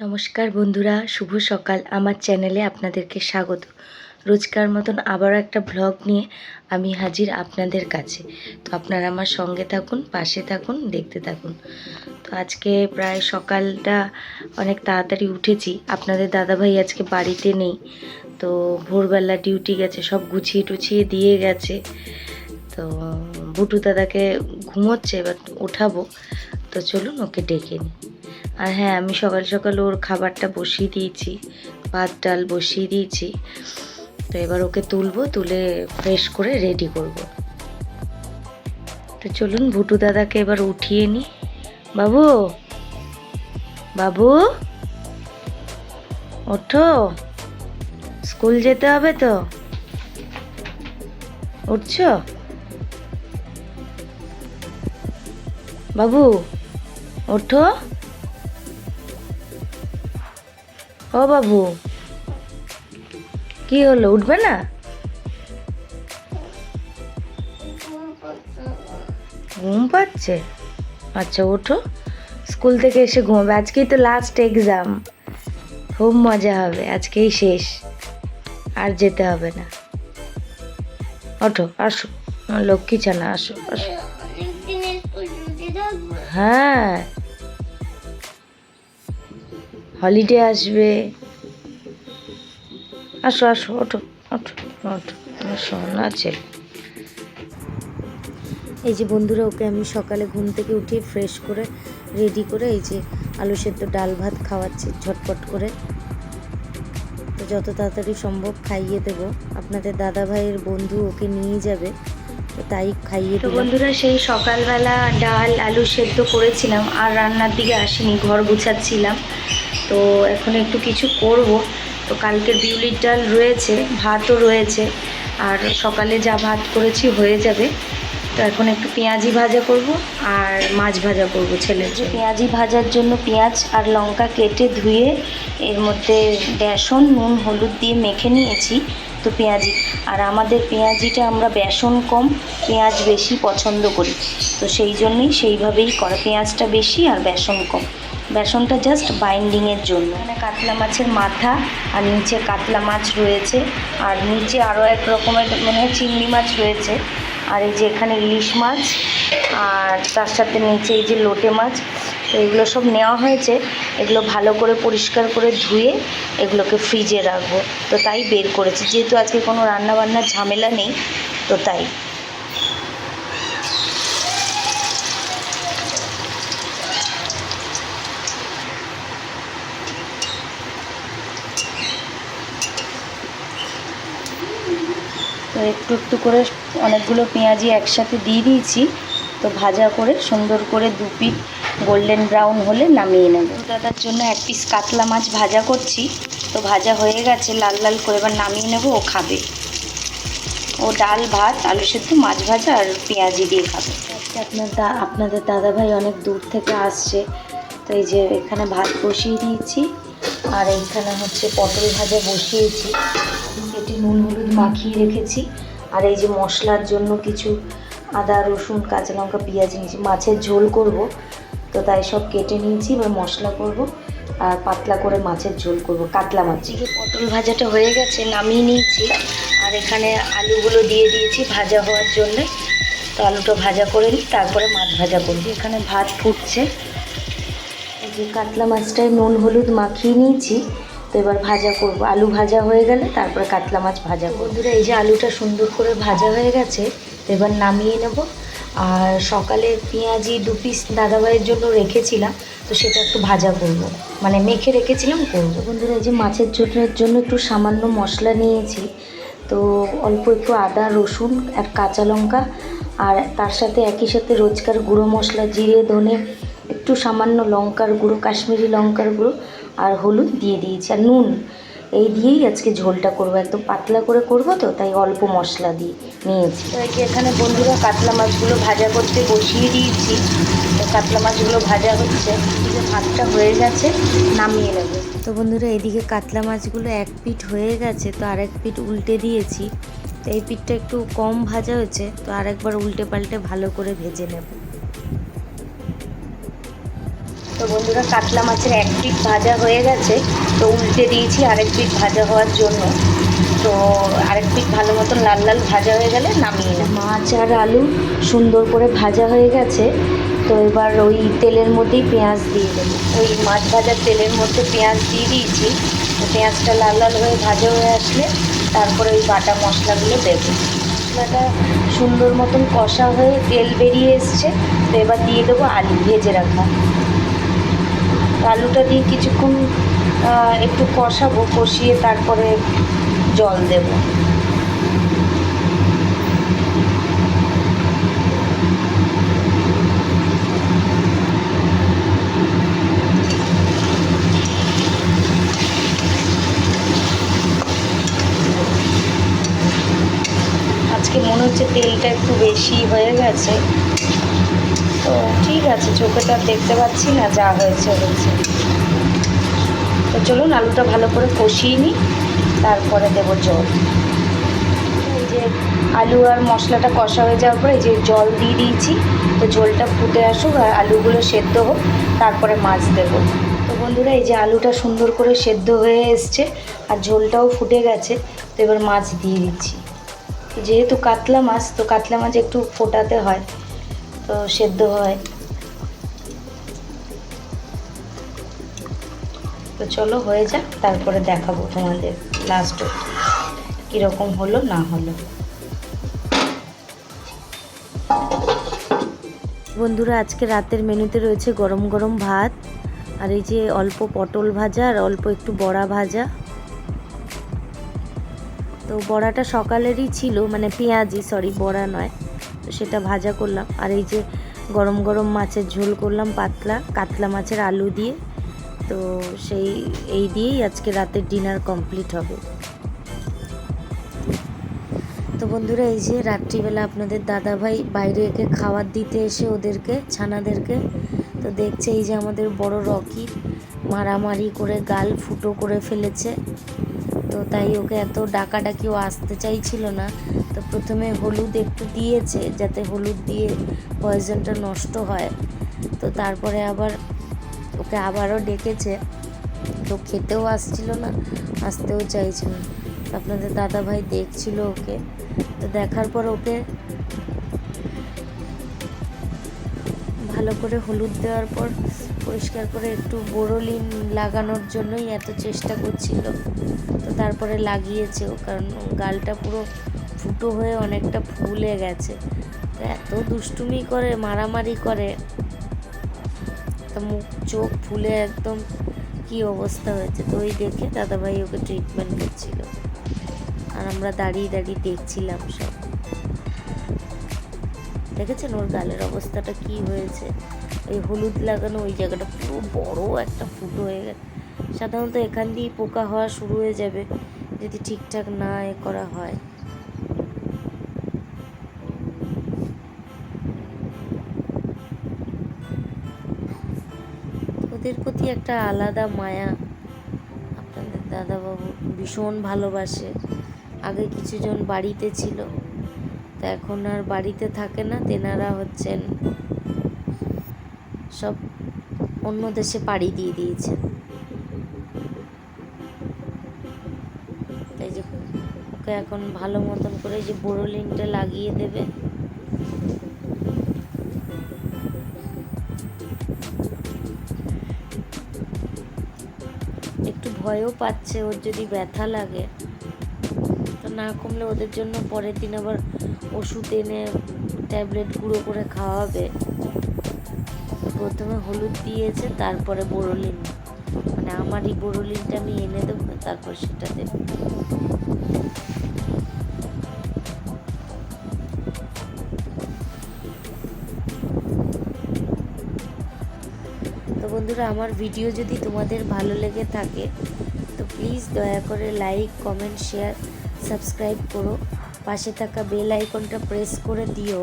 নমস্কার বন্ধুরা, শুভ সকাল। আমার চ্যানেলে আপনাদেরকে স্বাগত। রোজকার মতন আবারও একটা ব্লগ নিয়ে আমি হাজির আপনাদের কাছে। তো আপনারা আমার সঙ্গে থাকুন, পাশে থাকুন, দেখতে থাকুন। তো আজকে প্রায় সকালটা অনেক তাড়াতাড়ি উঠেছি। আপনাদের দাদাভাই আজকে বাড়িতে নেই। তো ভোরবেলা ডিউটি গেছে, সব গুছিয়ে টুছিয়ে দিয়ে গেছে। তো বুটু দাদাকে ঘুমোচ্ছে, এবার ওঠাবো তো চলুন ওকে ডেকে নিই। আর হ্যাঁ আমি সকাল সকাল ওর খাবারটা বসিয়ে দিয়েছি, ভাত, ডাল বসিয়ে দিয়েছি। তো এবার ওকে তুলবো, তুলে ফ্রেশ করে রেডি করব। তো চলুন, ভুটু দাদাকে এবার উঠিয়ে নিই বাবু বাবু, ওঠো। স্কুল যেতে হবে তো? উঠছো? বাবু, ওঠো। ও বাবু। কি হলো, উঠবে না? ঘুম পাচ্ছে? আচ্ছা ওঠো। স্কুল থেকে এসে ঘুমাবে। আজকেই তো লাস্ট এক্সাম খুব মজা হবে। আজকেই শেষ। আর যেতে হবে না। ওঠো, আসো। লক্ষ্মী ছানা, আসো আসো। হ্যাঁ। হলিডে আসবে। আসো আসো ওঠো ওঠো ওঠো সোনা ছেলে এই যে বন্ধুরা ওকে আমি সকালে ঘুম থেকে উঠিয়ে ফ্রেশ করে রেডি করে এই যে আলু সেদ্ধ ডাল ভাত খাওয়াচ্ছি ঝটপট করে। তো যত তাড়াতাড়ি সম্ভব খাইয়ে দেবো। আপনাদের দাদা ভাইয়ের বন্ধু ওকে নিয়ে যাবে তো তাই খাইয়ে তো বন্ধুরা সেই সকালবেলা ডাল আলু সেদ্ধ করেছিলাম আর রান্নার দিকে আসিনি ঘর গুছাচ্ছিলাম। তো এখন একটু কিছু করব। তো কালকে বিউলির ডাল রয়েছে, ভাতও রয়েছে, আর সকালে যা ভাত করেছি হয়ে যাবে। তো এখন একটু পেঁয়াজি ভাজা করব আর মাছ ভাজা করব ছেলের জন্য। পেঁয়াজি ভাজার জন্য পেঁয়াজ আর লঙ্কা কেটে ধুয়ে এর মধ্যে বেসন, নুন, হলুদ দিয়ে মেখে নিয়েছি। তো পেঁয়াজি, আর আমাদের পেঁয়াজিটা আমরা বেসন কম, পেঁয়াজ বেশি পছন্দ করি। তো সেই জন্যই সেইভাবেই করা, পেঁয়াজটা বেশি আর বেসন কম। বেসনটা জাস্ট বাইন্ডিংয়ের জন্য। এখানে কাতলা মাছের মাথা আর নিচে কাতলা মাছ রয়েছে। আর নিচে আরও এক রকমের মনে চিংড়ি মাছ রয়েছে। আর এই যে এখানে ইলিশ মাছ আর তার সাথে নিচে এই যে লোটে মাছ তো এগুলো সব নেওয়া হয়েছে। এগুলো ভালো করে পরিষ্কার করে ধুয়ে এগুলোকে ফ্রিজে রাখব। তো তাই বের করেছি। যেহেতু আজকে কোনো রান্না বান্নার ঝামেলা নেই, তো তাই। তো একটু একটু করে অনেকগুলো পেঁয়াজি একসাথে দিয়ে দিয়েছি। তো ভাজা করে সুন্দর করে দু পিট গোল্ডেন ব্রাউন হলে নামিয়ে নেব। দাদার জন্য এক পিস কাতলা মাছ ভাজা করছি। তো ভাজা হয়ে গেছে, লাল লাল করে এবার নামিয়ে নেব, ও খাবে। ও ডাল, ভাত, আলু সেদ্ধ, মাছ ভাজা আর পেঁয়াজি দিয়ে খাবে। আপনার দা, আপনাদের দাদাভাই অনেক দূর থেকে আসছে। তো এই যে এখানে ভাত বসিয়ে দিয়েছি। আর এইখানে হচ্ছে পটল ভাজা বসিয়েছি। এটি নুন হলুদ মাখিয়ে রেখেছি। আর এই যে মশলার জন্য কিছু আদা রসুন কাঁচা লঙ্কা পেঁয়াজ নিয়েছি। মাছের ঝোল করব তো তাই সব কেটে নিয়েছি এবার মশলা করব। আর পাতলা করে মাছের ঝোল করব কাতলা মাছ। যে পটল ভাজাটা হয়ে গেছে নামিয়ে নিয়েছি। আর এখানে আলুগুলো দিয়ে দিয়েছি ভাজা হওয়ার জন্যে। তো আলুটা ভাজা করে নিই তারপরে মাছ ভাজা করব। এখানে ভাত ফুটছে। এই যে কাতলা মাছটায় নুন হলুদ মাখিয়ে নিয়েছি। তো এবার ভাজা করব। আলু ভাজা হয়ে গেলে তারপরে কাতলা মাছ ভাজা করব। বন্ধুরা এই যে আলুটা সুন্দর করে ভাজা হয়ে গেছে তো এবার নামিয়ে নেব। আর সকালে পেঁয়াজি দু পিস দাদাভাইয়ের জন্য রেখেছিলাম তো সেটা একটু ভাজা করব। মানে মেখে রেখেছিলাম করব। বন্ধুরা এই যে মাছের ঝোলের জন্য একটু সামান্য মশলা নিয়েছি তো অল্প একটু আদা রসুন আর কাঁচা লঙ্কা আর তার সাথে একই সাথে রোজকার গুঁড়ো মশলা জিরে ধনে একটু সামান্য লঙ্কার গুঁড়ো কাশ্মীরি লঙ্কার গুঁড়ো আর হলুদ দিয়ে দিয়েছি আর নুন। এই দিয়েই আজকে ঝোলটা করব। একদম পাতলা করে করব তো তাই অল্প মশলা দিয়ে নিয়েছি। এখানে বন্ধুরা কাতলা মাছগুলো ভাজা করতে বসিয়ে দিয়েছি। কাতলা মাছগুলো ভাজা হচ্ছে। যে ভাতটা হয়ে গেছে নামিয়ে নেব। তো বন্ধুরা এদিকে কাতলা মাছগুলো এক পিঠ হয়ে গেছে তো আরেক পিঠ উল্টে দিয়েছি। তো এই পিঠটা একটু কম ভাজা হয়েছে তো আরেকবার উল্টে পাল্টে ভালো করে ভেজে নেব। তো বন্ধুরা কাতলা মাছের এক পিঠ ভাজা হয়ে গেছে তো উল্টে দিয়েছি আরেক পিঠ ভাজা হওয়ার জন্য। তো আরেক পিঠ ভালো মতন লাল লাল ভাজা হয়ে গেলে নামিয়ে নেব। মাছ আর আলু সুন্দর করে ভাজা হয়ে গেছে তো এবার ওই তেলের মধ্যেই পেঁয়াজ দিয়ে দেবো। ওই মাছ ভাজার তেলের মধ্যে পেঁয়াজ দিয়ে দিয়েছি তো পেঁয়াজটা লাল লাল হয়ে ভাজা হয়ে আসলে তারপরে ওই বাটা মশলাগুলো দেবো। মশলাটা সুন্দর মতন কষা হয়ে তেল বেরিয়ে এসছে তো এবার দিয়ে দেবো আলু ভেজে রাখা। আলুটা দিয়ে কিছুক্ষণ একটু কষাবো, কষিয়ে তারপরে জল দেব। আজকে মনে হচ্ছে তেলটা একটু বেশি হয়ে গেছে। আছে চোখে তো আর দেখতে পাচ্ছি না, যা হয়েছে হয়েছে। তো চলুন, আলুটা ভালো করে কষিয়ে নিই, তারপরে দেবো জল। এই যে আলু আর মশলাটা কষা হয়ে যাওয়ার পরে যে জল দিয়ে দিয়েছি, তো ঝোলটা ফুটে আসুক আর আলুগুলো সেদ্ধ হোক, তারপরে মাছ দেবো। তো বন্ধুরা, এই যে আলুটা সুন্দর করে সেদ্ধ হয়ে এসছে আর ঝোলটাও ফুটে গেছে, তো এবার মাছ দিয়ে দিচ্ছি। যেহেতু কাতলা মাছ, তো কাতলা মাছ একটু ফোটাতে হয়, তো সেদ্ধ হয়। তো চলো হয়ে যাক, তারপরে দেখাবো তোমাদের লাস্ট কীরকম হলো, না হলো। বন্ধুরা, আজকে রাতের মেনুতে রয়েছে গরম গরম ভাত, আর এই যে অল্প পটল ভাজা আর অল্প একটু বড়া ভাজা। তো বড়াটা সকালেরই ছিল মানে পেঁয়াজি সরি বড়া নয়, তো সেটা ভাজা করলাম। আর এই যে গরম গরম মাছের ঝোল করলাম পাতলা, কাতলা মাছের আলু দিয়ে। তো সেই, এই দিয়েই আজকে রাতের ডিনার কমপ্লিট হবে। তো বন্ধুরা, এই যে রাত্রিবেলা আপনাদের দাদাভাই বাইরে একে খাবার দিতে এসে ওদেরকে, ছানাদেরকে, তো দেখছে এই যে আমাদের বড় রকি মারামারি করে গাল ফুটো করে ফেলেছে। তো তাই ওকে এত ডাকাডাকিও আসতে চাইছিল না। তো প্রথমে হলুদ একটু দিয়েছে, যাতে হলুদ দিয়ে পয়জনটা নষ্ট হয়। তো তারপরে আবার ওকে আবারও ডেকেছে। তো খেতেও আসছিল না, আসতেও চাইছে না। আপনাদের দাদা ভাই দেখছিল ওকে। তো দেখার পর ওকে ভালো করে হলুদ দেওয়ার পর, পরিষ্কার করে একটু বোরোলিন লাগানোর জন্যই এত চেষ্টা করছিল। তো তারপরে লাগিয়েছে ও, কারণ গালটা পুরো ফুটো হয়ে অনেকটা ফুলে গেছে। এত দুষ্টুমি করে, মারামারি করে। তা মুখ চোখ ফুলে একদম কি অবস্থা হয়েছে? তো ওই দেখে দাদাভাই ওকে ট্রিটমেন্ট করছিল আর আমরা দাঁড়িয়ে দাঁড়িয়ে দেখছিলাম সব। দেখেছেন ওর গালের অবস্থাটা কি হয়েছে? ওই হলুদ লাগানো ওই জায়গাটা পুরো বড় একটা ফুটো হয়ে গেছে। সাধারণত এখান দিয়েই পোকা হওয়া শুরু হয়ে যাবে যদি ঠিকঠাক না এ করা হয়। ওদের প্রতি একটা আলাদা মায়া। আপনাদের দাদাবাবু ভীষণ ভালোবাসে। আগে কিছুজন বাড়িতে ছিল, তো এখন আর বাড়িতে থাকে না, তেনারা হচ্ছেন সব অন্য দেশে পাড়ি দিয়ে দিয়েছেন। এই যে ওকে এখন ভালো মতন করে যে বোরোলিনটা লাগিয়ে দেবে। ভয়ও পাচ্ছে, ওর যদি ব্যথা লাগে, তো না কমলে ওদের জন্য পরের দিন আবার ওষুধ এনে ট্যাবলেট গুঁড়ো করে খাওয়াবে। প্রথমে হলুদ দিয়েছে, তারপরে বোরোলিন। মানে আমার এই বোরোলিনটা আমি এনে দেবো, তারপর সেটা দেবো। বন্ধুরা, আমার ভিডিও যদি তোমাদের ভালো লেগে থাকে, তো প্লিজ দয়া করে লাইক কমেন্ট শেয়ার সাবস্ক্রাইব করো। পাশে থাকা বেল আইকনটা প্রেস করে দিও।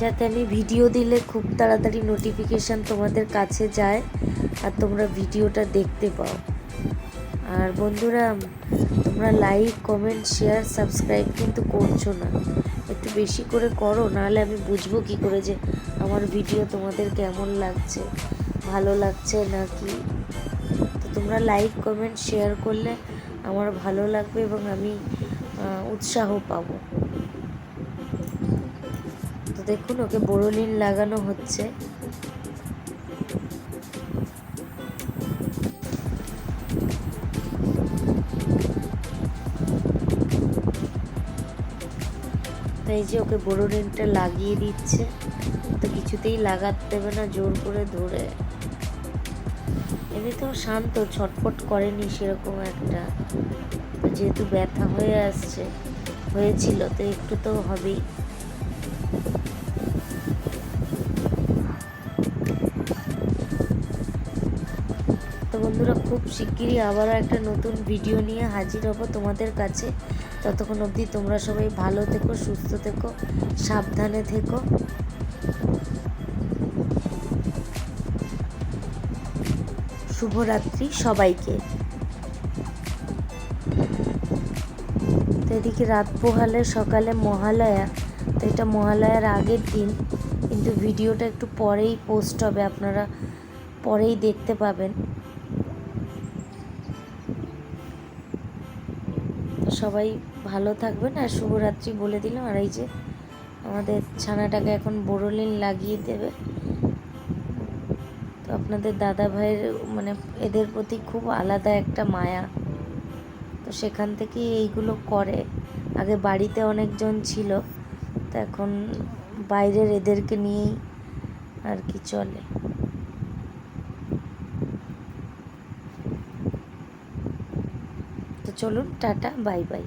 যাতে আমি ভিডিও দিলে খুব তাড়াতাড়ি নোটিফিকেশান তোমাদের কাছে যায় আর তোমরা ভিডিওটা দেখতে পাও। আর বন্ধুরা, তোমরা লাইক কমেন্ট শেয়ার সাবস্ক্রাইব কিন্তু করছ না। একটু বেশি করে করো, নাহলে আমি বুঝব কি করে যে আমার ভিডিও তোমাদের কেমন লাগছে? ভালো লাগছে নাকি? তো তোমরা লাইক কমেন্ট শেয়ার করলে আমার ভালো লাগবে এবং আমি উৎসাহ পাবো। তো দেখুন, ওকে বোরোলিন লাগানো হচ্ছে। এই যে ওকে বোরোলিনটা লাগিয়ে দিচ্ছে, তো কিছুতেই লাগাতে দেবে না, জোর করে ধরে। এমনিতেও শান্ত, ছটফট করেনি সেরকম একটা। যেহেতু ব্যথা হয়ে আসছে, হয়েছিল, তো একটু তো হবেই। তো বন্ধুরা, খুব শিগগিরই আবারও একটা নতুন ভিডিও নিয়ে হাজির হব তোমাদের কাছে। ততক্ষণ অবধি তোমরা সবাই ভালো থেকো, সুস্থ থেকো, সাবধানে থেকো। শুভরাত্রি সবাইকে। তো এদিকে রাত পোহালে সকালে মহালয়া, তো এটা মহালয়ার আগের দিন, কিন্তু ভিডিওটা একটু পরেই পোস্ট হবে, আপনারা পরেই দেখতে পাবেন। সবাই ভালো থাকবেন। আর শুভরাত্রি বলে দিলাম। আর এই যে আমাদের ছানাটাকে এখন বোরোলিন লাগিয়ে দেবে। তো আপনাদের দাদা ভাইয়ের মানে এদের প্রতি খুব আলাদা একটা মায়া। তো সেখান থেকেই এইগুলো করে। আগে বাড়িতে অনেকজন ছিল। তো এখন বাইরের এদেরকে নিয়েই আর কি চলে। চলুন টাটা বাই বাই।